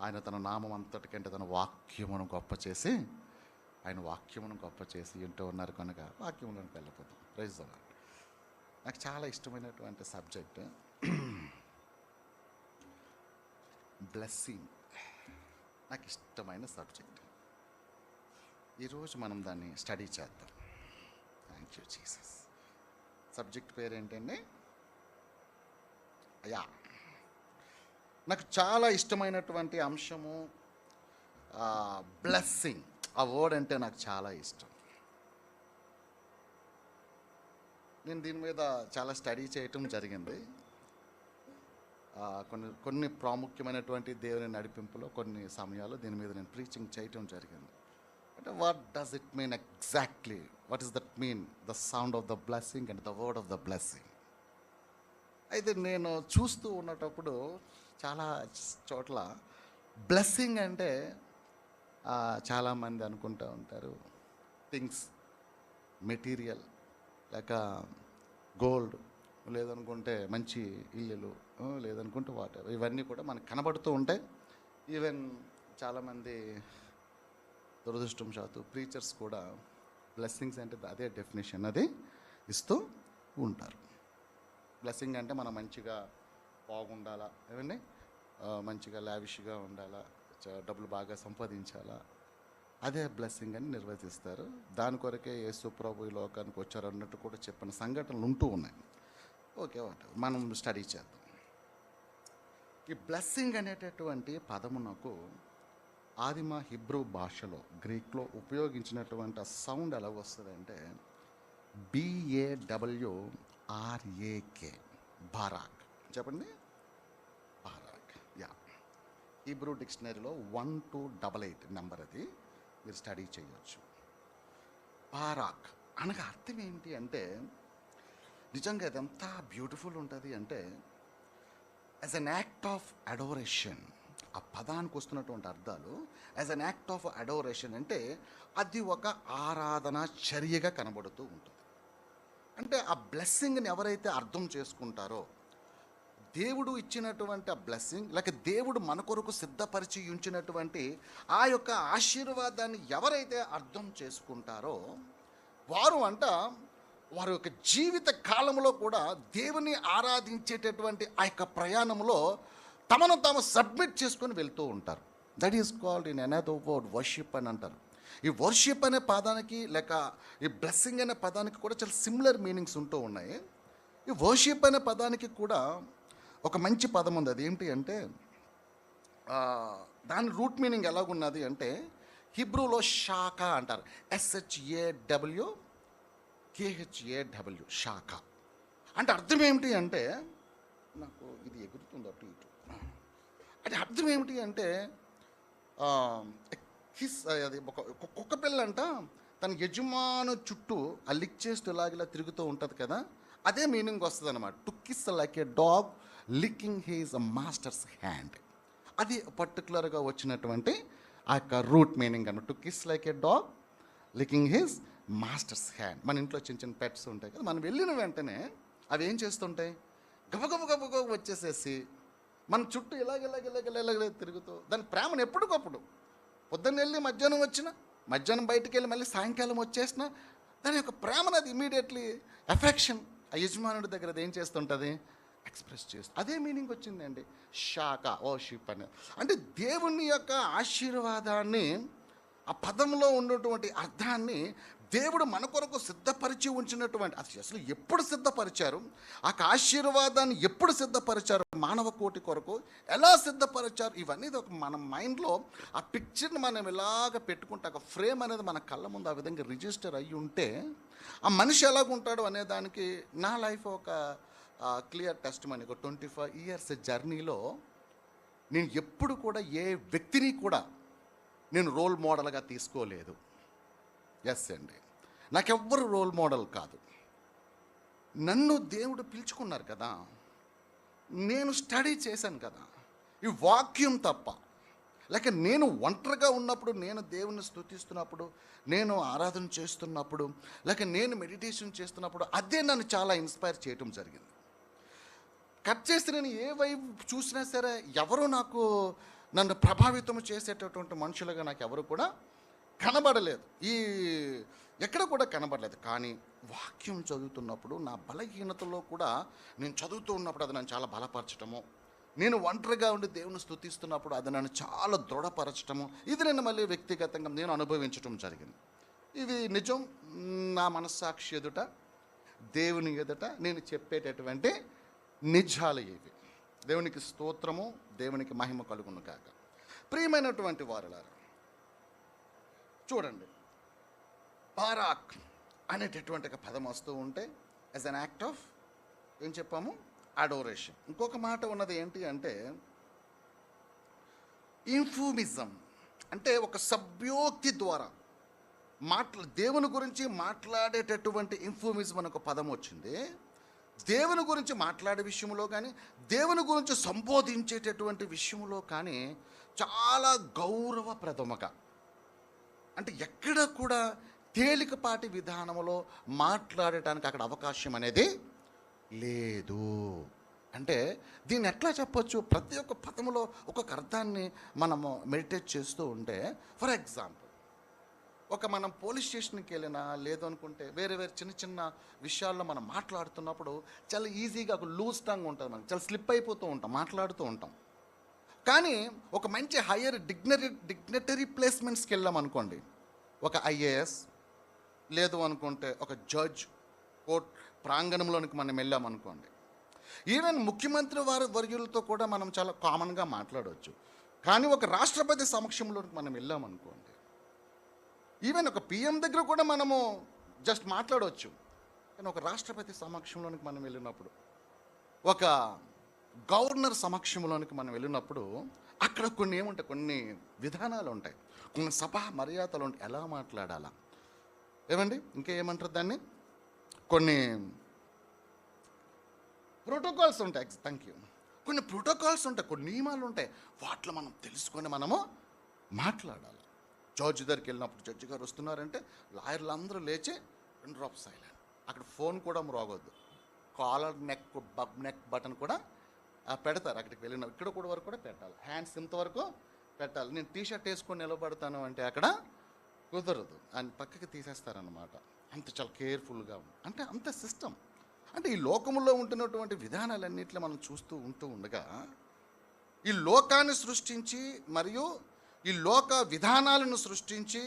ఆయన తన నామం అంతటికంటే తన వాక్యమును గొప్ప చేసి ఆయన వాక్యమును గొప్ప చేసి వింటూ ఉన్నారు కనుక వాక్యములోకి వెళ్ళిపోతాం. ప్రైజ్ నాకు చాలా ఇష్టమైనటువంటి సబ్జెక్ట్ బ్లెస్సింగ్. నాకు ఇష్టమైన సబ్జెక్ట్. ఈరోజు మనం దాన్ని స్టడీ చేద్దాం. థ్యాంక్ యూ జీసస్ సబ్జెక్ట్ పేరు ఏంటండి అయ్యా. నాకు చాలా ఇష్టమైనటువంటి అంశము బ్లెస్సింగ్ ఆ వర్డ్ అంటే నాకు చాలా ఇష్టం. నేను దీని మీద చాలా స్టడీ చేయటం జరిగింది. కొన్ని కొన్ని ప్రాముఖ్యమైనటువంటి దేవుని నడిపింపులో కొన్ని సమయాలు దీని మీద నేను ప్రీచింగ్ చేయటం జరిగింది. అంటే what does it mean exactly what is that mean the sound of the blessing and the word of the blessing అయితే నేను చూస్తూ ఉన్నటప్పుడు చాలా చోట్ల బ్లెస్సింగ్ అంటే చాలామంది అనుకుంటూ ఉంటారు. థింగ్స్ మెటీరియల్ లేక గోల్డ్ లేదనుకుంటే మంచి ఇల్లులు లేదనుకుంటే వాటర్ ఇవన్నీ కూడా మనకు కనబడుతూ ఉంటాయి ఈవెన్ చాలామంది దురదృష్టం శాతు ప్రీచర్స్ కూడా బ్లెస్సింగ్స్ అంటే అదే డెఫినేషన్ అది ఇస్తూ ఉంటారు. బ్లెస్సింగ్ అంటే మనం మంచిగా బాగుండాలా ఏమండి మంచిగా లావిష్గా ఉండాలా చ- డబ్బులు బాగా సంపాదించాలా అదే బ్లెస్సింగ్ అని నిర్వచిస్తారు. దాని కొరకే యేసు ప్రభు ఈ లోకానికి వచ్చారు అన్నట్టు కూడా చెప్పిన సంఘటనలు ఉంటూ ఉన్నాయి. ఓకే వాటి? మనం స్టడీ చేద్దాం. ఈ బ్లెస్సింగ్ అనేటటువంటి పదమునకు ఆదిమ హిబ్రూ భాషలో గ్రీక్లో ఉపయోగించినటువంటి ఆ సౌండ్ ఎలా వస్తుందంటే బిఏడబ్ల్యూఆర్ఏకే బిఏడబ్ల్యూ బారాక్ చెప్పండి. Hebrew డిక్షనరీలో one two double eight number అది. మీరు స్టడీ చేయవచ్చు పారాక్ అనగా అర్థం ఏంటి అంటే నిజంగా అది ఎంత బ్యూటిఫుల్ ఉంటుంది అంటే as an act of adoration ఆ పదానికి వస్తున్నటువంటి అర్థాలు as an act of adoration అంటే అది ఒక ఆరాధన చర్యగా కనబడుతూ ఉంటుంది. అంటే ఆ బ్లెస్సింగ్ని ఎవరైతే అర్థం చేసుకుంటారో దేవుడు ఇచ్చినటువంటి ఆ బ్లెస్సింగ్ లేక దేవుడు మన కొరకు సిద్ధపరిచి ఉంచినటువంటి ఆ యొక్క ఆశీర్వాదాన్ని ఎవరైతే అర్థం చేసుకుంటారో వారు అంట వారి యొక్క జీవిత కాలంలో కూడా దేవుని ఆరాధించేటటువంటి ఆ యొక్క ప్రయాణంలో తమను తాము సబ్మిట్ చేసుకొని వెళ్తూ ఉంటారు. That is called in another word worship అని అంటారు. ఈ వర్షిప్ అనే పదానికి లేక ఈ బ్లెస్సింగ్ అనే పదానికి కూడా చాలా సిమిలర్ మీనింగ్స్ ఉంటూ ఉన్నాయి. ఈ వర్షిప్ అనే పదానికి కూడా ఒక మంచి పదం ఉంది. అదేంటి అంటే దాని రూట్ మీనింగ్ ఎలాగున్నది అంటే హిబ్రూలో శాఖ అంటారు. ఎస్హెచ్ఏడబ్ల్యూ కేహెచ్ఏడబ్ల్యూ శాఖ అంటే అర్థం ఏమిటి అంటే నాకు ఇది ఎగురుతుంది అటు ఇటు? అంటే అర్థం ఏమిటి అంటే కిస్ హిస్ అది ఒక కుక్క పిల్ల అంట తన యజమాను చుట్టూ ఆ లిక్ చేస్తూ ఇలాగిలా తిరుగుతూ ఉంటుంది కదా అదే మీనింగ్ వస్తుంది అనమాట to kiss like a dog licking his a master's hand అది పర్టికులర్గా వచ్చినటువంటి ఆ యొక్క రూట్ మీనింగ్ అనమాట to kiss like a dog licking his master's hand మన ఇంట్లో చిన్న చిన్న పెట్స్ ఉంటాయి కదా మనం వెళ్ళిన వెంటనే అవి ఏం చేస్తుంటాయి? గబగబ గబగబ వచ్చేసేసి మన చుట్టూ ఇలాగ ఇలాగ ఇలాగ ఇలాగ ఇలాగ తిరుగుతూ దాని ప్రేమను ఎప్పటికప్పుడు పొద్దున్న వెళ్ళి మధ్యాహ్నం వచ్చిన మధ్యాహ్నం బయటికి వెళ్ళి మళ్ళీ సాయంకాలం వచ్చేసిన దాని యొక్క ప్రేమను అది ఇమీడియట్లీ ఎఫెక్షన్ ఆ యజమానుడి దగ్గర అది ఏం చేస్తుంటుంది? ఎక్స్ప్రెస్ చేస్తుంది అదే మీనింగ్ వచ్చిందండి. షాక ఓ షిప్ అని. అంటే దేవుని యొక్క ఆశీర్వాదాన్ని ఆ పదంలో ఉన్నటువంటి అర్థాన్ని దేవుడు మన కొరకు సిద్ధపరిచి ఉంచినటువంటి అది అసలు ఎప్పుడు సిద్ధపరిచారు? ఆ ఆశీర్వాదాన్ని ఎప్పుడు సిద్ధపరిచారు? మానవ కోటి కొరకు ఎలా సిద్ధపరిచారు? ఇవన్నీ ఒక మన మైండ్లో ఆ పిక్చర్ని మనం ఇలాగ పెట్టుకుంటే ఒక ఫ్రేమ్ అనేది మన కళ్ళ ముందు ఆ విధంగా రిజిస్టర్ అయ్యి ఉంటే ఆ మనిషి ఎలాగుంటాడు అనే దానికి నా లైఫ్ ఒక క్లియర్ టెస్ట్ మనీ ఒక ట్వంటీ ఫైవ్ ఇయర్స్ జర్నీలో నేను ఎప్పుడు కూడా ఏ వ్యక్తిని కూడా నేను రోల్ మోడల్గా తీసుకోలేదు. ఎస్ అండి. నాకెవ్వరు రోల్ మోడల్ కాదు. నన్ను దేవుడు పిలుచుకున్నారు కదా. నేను స్టడీ చేశాను కదా. ఈ వాక్యం తప్ప లేక నేను ఒంటరిగా ఉన్నప్పుడు నేను దేవుని స్తుతిస్తున్నప్పుడు నేను ఆరాధన చేస్తున్నప్పుడు లేక నేను మెడిటేషన్ చేస్తున్నప్పుడు అదే నన్ను చాలా ఇన్స్పైర్ చేయటం జరిగింది. కట్ చేస్తే నేను ఏ వైపు చూసినా సరే ఎవరు నాకు నన్ను ప్రభావితం చేసేటటువంటి మనుషులుగా నాకు ఎవరు కూడా కనబడలేదు. ఈ ఎక్కడ కూడా కనబడలేదు. కానీ వాక్యం చదువుతున్నప్పుడు నా బలహీనతలో కూడా నేను చదువుతూ ఉన్నప్పుడు అది నన్ను చాలా బలపరచటము నేను ఒంటరిగా ఉండి దేవుని స్థుతిస్తున్నప్పుడు అది నన్ను చాలా దృఢపరచటము. ఇది నేను మళ్ళీ వ్యక్తిగతంగా నేను అనుభవించటం జరిగింది. ఇది నిజం నా మనస్సాక్షి ఎదుట దేవుని ఎదుట నేను చెప్పేటటువంటి నిజాలు ఇవి. దేవునికి స్తోత్రము దేవునికి మహిమ కలుగును కాక ప్రియమైనటువంటి వారులారు చూడండి. పారాక్ అనేటటువంటి ఒక పదం వస్తూ ఉంటే యాజ్ అన్ యాక్ట్ ఆఫ్ ఏం చెప్పాము? అడోరేషన్ ఇంకొక మాట ఉన్నది ఏంటి అంటే ఇన్ఫూమిజం అంటే ఒక సభ్యోక్తి ద్వారా మాట్లా దేవుని గురించి మాట్లాడేటటువంటి ఇన్ఫూమిజం అనే ఒక పదం వచ్చింది. దేవుని గురించి మాట్లాడే విషయంలో కానీ దేవుని గురించి సంబోధించేటటువంటి విషయంలో కానీ చాలా గౌరవప్రదముగా అంటే ఎక్కడ కూడా తేలికపాటి విధానంలో మాట్లాడటానికి అక్కడ అవకాశం అనేది లేదు. అంటే దీన్ని ఎట్లా చెప్పొచ్చు? ప్రతి ఒక్క పదములో ఒక్కొక్క అర్థాన్ని మనము మెడిటేట్ చేస్తూ ఉంటే ఫర్ ఎగ్జాంపుల్ ఒక మనం పోలీస్ స్టేషన్కి వెళ్ళినా లేదు అనుకుంటే వేరే వేరే చిన్న చిన్న విషయాల్లో మనం మాట్లాడుతున్నప్పుడు చాలా ఈజీగా ఒక లూజ్ టంగ్ ఉంటుంది మనకి చాలా స్లిప్ అయిపోతూ ఉంటాం మాట్లాడుతూ ఉంటాం. కానీ ఒక మంచి హయ్యర్ డిగ్నరీ డిగ్నటరీ ప్లేస్మెంట్స్కి వెళ్ళాం అనుకోండి ఒక ఐఏఎస్ లేదు అనుకుంటే ఒక జడ్జ్ కోర్ట్ ప్రాంగణంలోనికి మనం వెళ్ళామనుకోండి ఈవెన్ ముఖ్యమంత్రి వారి వర్యులతో కూడా మనం చాలా కామన్గా మాట్లాడవచ్చు కానీ ఒక రాష్ట్రపతి సమక్షంలోనికి మనం వెళ్ళామనుకోండి ఈవెన్ ఒక పిఎం దగ్గర కూడా మనము జస్ట్ మాట్లాడవచ్చు కానీ ఒక రాష్ట్రపతి సమక్షంలోనికి మనం వెళ్ళినప్పుడు ఒక గవర్నర్ సమక్షంలోనికి మనం వెళ్ళినప్పుడు అక్కడ కొన్ని ఏముంటాయి? కొన్ని విధానాలు ఉంటాయి. కొన్ని సభా మర్యాదలు ఉంటాయి. ఎలా మాట్లాడాలా? ఏమండి? ఇంకా ఏమంటారు దాన్ని? కొన్ని ప్రోటోకాల్స్ ఉంటాయి. థ్యాంక్ యూ కొన్ని ప్రోటోకాల్స్ ఉంటాయి కొన్ని నియమాలు ఉంటాయి. వాటిలో మనం తెలుసుకొని మనము మాట్లాడాలి. జడ్జి దగ్గరికి వెళ్ళినప్పుడు జడ్జి గారు వస్తున్నారంటే లాయర్లు అందరూ లేచి రెండు డ్రాప్ సైలెంట్ అక్కడ ఫోన్ కూడా మ్రోగొద్దు collar neck bub neck button కూడా పెడతారు. అక్కడికి వెళ్ళిన ఇక్కడ కూడా వరకు కూడా పెట్టాలి. హ్యాండ్స్ ఇంతవరకు పెట్టాలి. నేను టీ షర్ట్ వేసుకొని నిలబడతాను అంటే అక్కడ కుదరదు. అని పక్కకి తీసేస్తారనమాట అంత చాలా కేర్ఫుల్గా ఉంది. అంటే అంత సిస్టమ్ అంటే ఈ లోకములో ఉంటున్నటువంటి విధానాలన్నింటిలో మనం చూస్తూ ఉంటూ ఉండగా ఈ లోకాన్ని సృష్టించి మరియు ఈ లోక విధానాలను సృష్టించి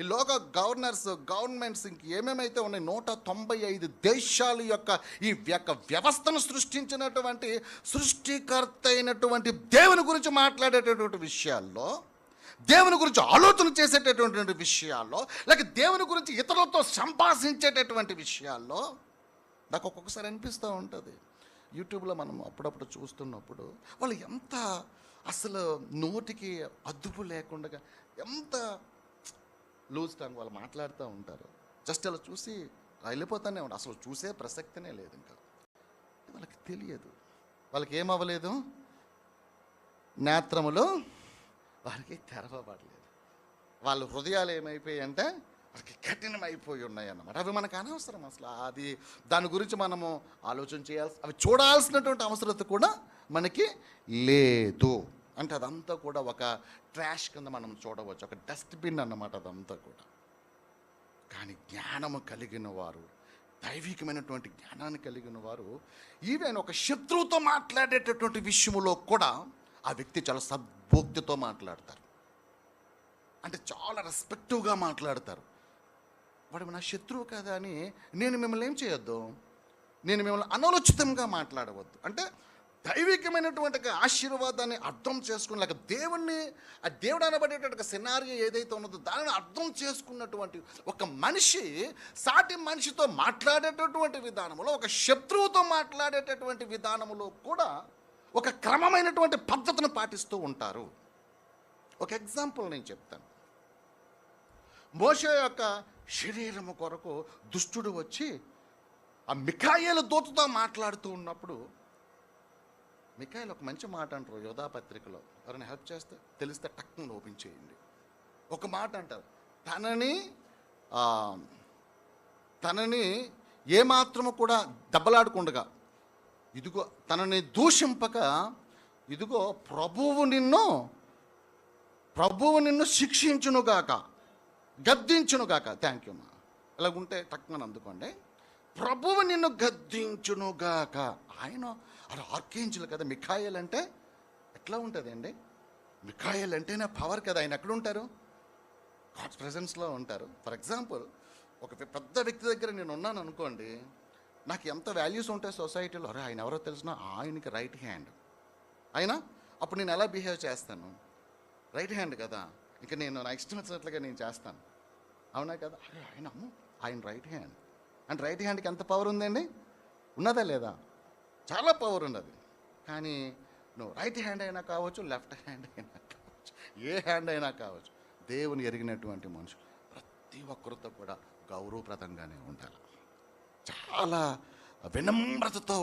ఈ లోక గవర్నర్స్ గవర్నమెంట్స్ ఇంక ఏమేమైతే ఉన్నాయి నూట తొంభై ఐదు దేశాల యొక్క ఈ యొక్క వ్యవస్థను సృష్టించినటువంటి సృష్టికర్త అయినటువంటి దేవుని గురించి మాట్లాడేటటువంటి విషయాల్లో దేవుని గురించి ఆలోచన చేసేటటువంటి విషయాల్లో లేక దేవుని గురించి ఇతరులతో సంభాషించేటటువంటి విషయాల్లో నాకు ఒక్కొక్కసారి అనిపిస్తూ ఉంటుంది. యూట్యూబ్లో మనం అప్పుడప్పుడు చూస్తున్నప్పుడు వాళ్ళు ఎంత అసలు నోటికి అదుపు లేకుండా ఎంత లూజ్ టంగ్ వాళ్ళు మాట్లాడుతూ ఉంటారు. జస్ట్ అలా చూసి వెళ్ళిపోతానే ఉంటారు అసలు చూసే ప్రసక్తినే లేదు ఇంకా. వాళ్ళకి తెలియదు. వాళ్ళకి ఏమవ్వలేదు? నేత్రములు వారికి తెరవబడలేదు. వాళ్ళ హృదయాలు ఏమైపోయాయి అంటే వారికి కఠినమైపోయి ఉన్నాయి అన్నమాట అవి మనకు అనవసరం అసలు. అది దాని గురించి మనము ఆలోచన చేయాల్సి అవి చూడాల్సినటువంటి అవసరత కూడా మనకి లేదు అంటే అదంతా కూడా ఒక ట్రాష్ కింద మనం చూడవచ్చు. ఒక డస్ట్బిన్ అన్నమాట అదంతా కూడా. కానీ జ్ఞానము కలిగిన వారు దైవికమైనటువంటి జ్ఞానాన్ని కలిగిన వారు ఈవెన్ ఒక శత్రువుతో మాట్లాడేటటువంటి విషయంలో కూడా ఆ వ్యక్తి చాలా సబ్ భోక్తితో మాట్లాడతారు. అంటే చాలా రెస్పెక్టివ్గా మాట్లాడతారు. వాడు నా శత్రువు కదా అని నేను మిమ్మల్ని ఏం చేయొద్దు? నేను మిమ్మల్ని అనలోచితంగా మాట్లాడవద్దు. అంటే దైవికమైనటువంటి ఆశీర్వాదాన్ని అర్థం చేసుకుని లేక దేవుణ్ణి ఆ దేవుడు అనబడేటటువంటి సినారియో ఏదైతే ఉన్నదో దానిని అర్థం చేసుకున్నటువంటి ఒక మనిషి సాటి మనిషితో మాట్లాడేటటువంటి విధానంలో ఒక శత్రువుతో మాట్లాడేటటువంటి విధానంలో కూడా ఒక క్రమమైనటువంటి పద్ధతిని పాటిస్తూ ఉంటారు. ఒక ఎగ్జాంపుల్ నేను చెప్తాను. మోషే యొక్క శరీరము కొరకు దుష్టుడు వచ్చి ఆ మిఖాయిల దూతతో మాట్లాడుతూ ఉన్నప్పుడు మిఖాయిలు ఒక మంచి మాట అంటారు యోధాపత్రికలో ఎవరైనా హెల్ప్ చేస్తే తెలిస్తే టక్కున ఓపెన్ చేయండి ఒక మాట అంటారు తనని తనని ఏమాత్రము కూడా దెబ్బలాడకుండగా ఇదిగో తనని దూషింపక ఇదిగో ప్రభువు నిన్ను ప్రభువు నిన్ను శిక్షించునుగాక గద్దించునుగాక. థ్యాంక్ యూ మా ఇలాగుంటే తక్కువ అందుకోండి ప్రభువు నిన్ను గద్దించునుగాక. ఆయన అలా ఆర్కేంజులు కదా మిఖాయిల్ అంటే ఎట్లా ఉంటుంది అండి మిఖాయిల్ అంటేనే పవర్ కదా ఆయన ఎక్కడుంటారు? గాడ్స్ ప్రజెన్స్లో ఉంటారు. ఫర్ ఎగ్జాంపుల్ ఒక పెద్ద వ్యక్తి దగ్గర నేను ఉన్నాను అనుకోండి నాకు ఎంత వాల్యూస్ ఉంటాయి సొసైటీలో అరే ఆయన ఎవరో తెలిసిన ఆయనకి రైట్ హ్యాండ్ అయినా? అప్పుడు నేను ఎలా బిహేవ్ చేస్తాను? రైట్ హ్యాండ్ కదా. ఇంకా నేను నా ఇష్టం వచ్చినట్లుగా నేను చేస్తాను. అవునా కదా? అరే ఆయన అమ్ము ఆయన రైట్ హ్యాండ్ అండ్ రైట్ హ్యాండ్కి ఎంత పవర్ ఉందండి? ఉన్నదా లేదా? చాలా పవర్ ఉన్నది. కానీ నువ్వు రైట్ హ్యాండ్ అయినా కావచ్చు లెఫ్ట్ హ్యాండ్ అయినా కావచ్చు ఏ హ్యాండ్ అయినా కావచ్చు దేవుని ఎరిగినటువంటి మనుషులు ప్రతి ఒక్కరితో కూడా గౌరవప్రదంగానే ఉండాలి. చాలా వినమ్రతతో